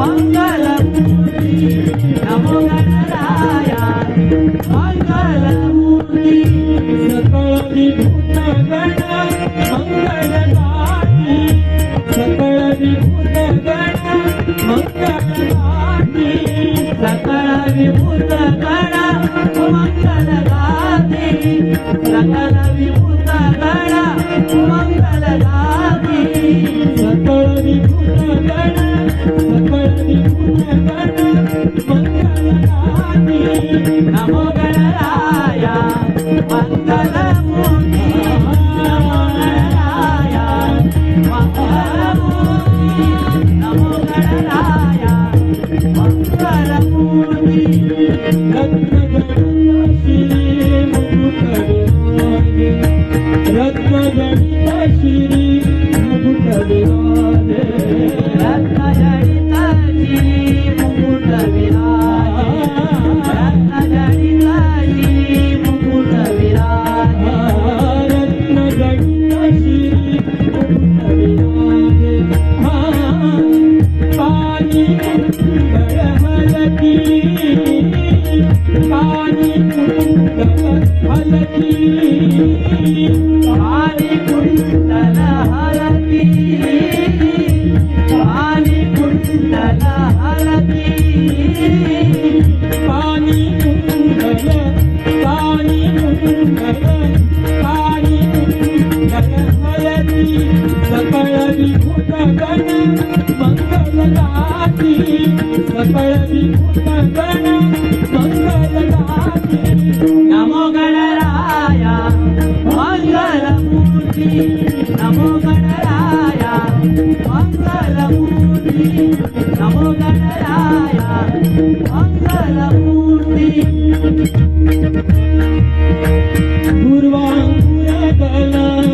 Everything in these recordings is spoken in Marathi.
Bangla மங்கள सकळली भूतगण मंगलदाती सकळली भूतगण मंगलदाती नमो गणराया मंगलमूर्ती. नमो गणराया मंगलमूर्ती. नमो गणराया मंगलमूर्ती. पूर्वांगुरगला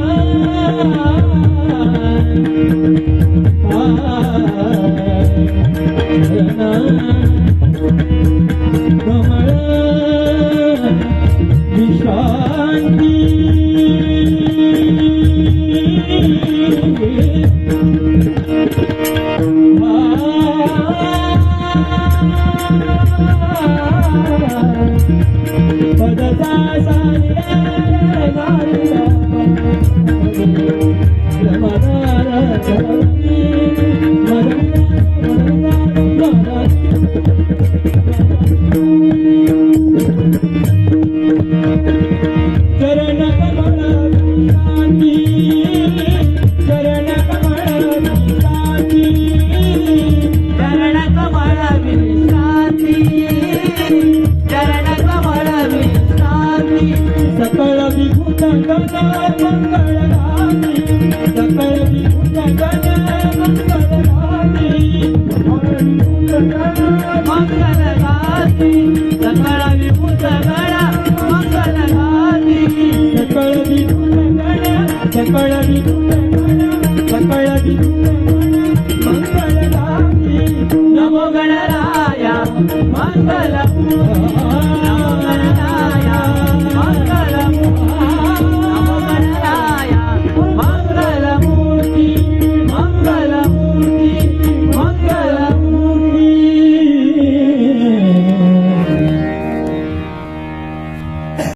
Oh. మంగళం మంగళం